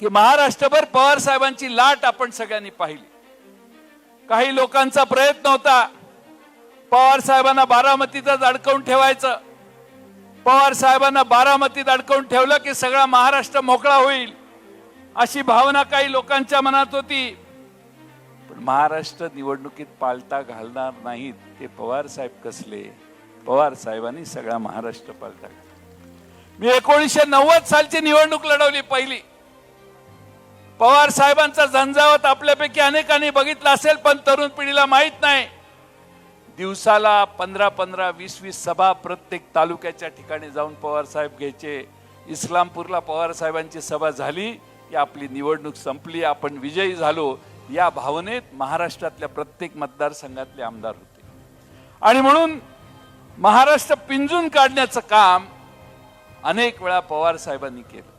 की महाराष्ट्रभर पवार साहेबांची लाट आपण सगळ्यांनी पाहिली. काही लोकांचा प्रयत्न होता पवार साहेबांना बारामतीतच अडकवून ठेवायचं. पवार साहेबांना बारामतीत अडकवून ठेवलं की सगळा महाराष्ट्र मोकळा होईल अशी भावना काही लोकांच्या मनात होती. पण महाराष्ट्र निवडणुकीत पालटा घालणार नाहीत ते पवार साहेब कसले? पवार साहेबांनी सगळा महाराष्ट्र पालटा घातला. मी एकोणीसशे नव्वद सालची निवडणूक लढवली पहिली. पवार साहेबांचा झंझावत आपल्यापैकी अनेकांनी बघितला असेल पण तरुण पिढीला माहीत नाही. दिवसाला पंधरा पंधरा वीस वीस सभा प्रत्येक तालुक्याच्या ठिकाणी जाऊन पवार साहेब घ्यायचे. इस्लामपूरला पवार साहेबांची सभा झाली की आपली निवडणूक संपली आपण विजयी झालो. या भावनेत महाराष्ट्रातल्या प्रत्येक मतदारसंघातले आमदार होते. आणि म्हणून महाराष्ट्र पिंजून काढण्याचं काम अनेक वेळा पवार साहेबांनी केलं.